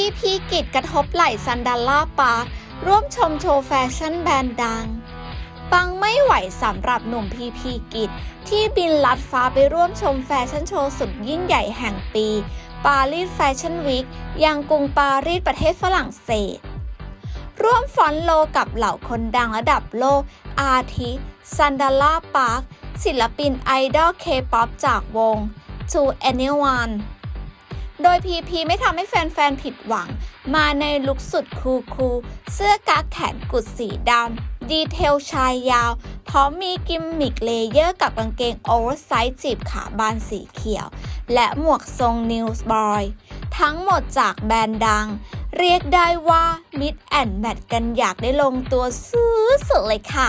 พีพีกิจกระทบไหล่ซันดาล่าปาร์คร่วมชมโชว์แฟชั่นแบรนด์ดัง ปังไม่ไหวสำหรับหนุ่มพีพีกิจ ที่บินลัดฟ้าไปร่วมชมแฟชั่นโชว์สุดยิ่งใหญ่แห่งปี ปารีสแฟชั่นวีคยังกรุงปารีสประเทศฝรั่งเศส ร่วมฟอนโลกับเหล่าคนดังระดับโลก อาทิซันดาล่าปาร์คศิลปินไอดอลเคป๊อปจากวง To Anyone โดยพีพีไม่ทำให้แฟนๆผิดหวัง มาในลุคสุดคูลคูเสื้อกั๊กแขนกุดสีดำ ดีเทลชายยาว พร้อมมีกิมมิกเลเยอร์กับกางเกงโอเวอร์ไซส์จีบขาบานสีเขียว และหมวกทรงนิวส์บอย ทั้งหมดจากแบรนด์ดัง เรียกได้ว่ามิดแอนด์แมทกันอยากได้ลงตัวซื้อสุดเลยค่ะ